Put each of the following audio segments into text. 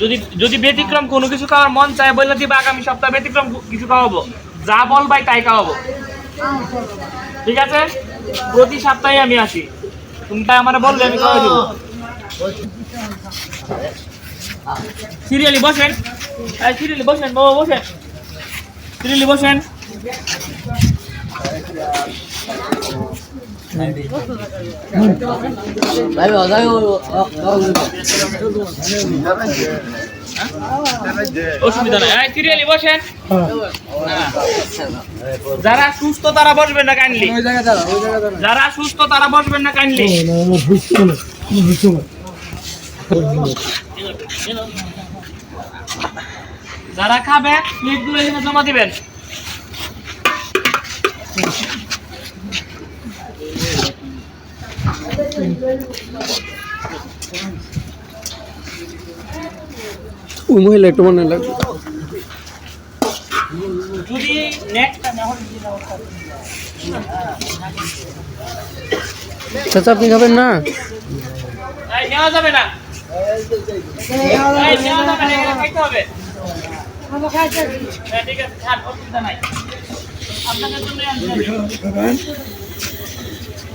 যদি যদি ব্যতিক্রম কোনো কিছু খাওয়ার মন চায় বললে দিবা আগামী সপ্তাহে ব্যতিক্রম কিছু খাওয়াবো। যা বলবাই তাই খাওয়াবো। ঠিক আছে? প্রতি সপ্তাহে আমি আসি। তুমি তাই আমার বললে আমি খাওয়াই দেবো। সিরিয়ালি বসেন। সিরিয়ালি বসেন, বাবা, বসেন। সিরিয়ালি বসেন। যারা সুস্থ তারা বসবেন না কাইন্ডলি। যারা সুস্থ তারা বসবেন না কাইন্ডলি। যারা খাবে প্লেটগুলো এখানে জমা দিবেন। ওই মহিলা একটু মনে লাগবে যদি নেক্সট চাচা আপনি খাবেন না এই নেওয়া যাবে না এই নেওয়া যাবে না এখানে খাইতে হবে হ্যাঁ, ঠিক আছে খান অসুবিধা নাই আপনাদের জন্য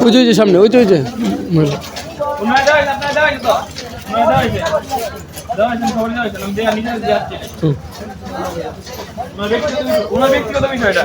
ওই যে ওই যে সামনে ওই যে ওই যে। ব্যক্তিগত বিষয়টা।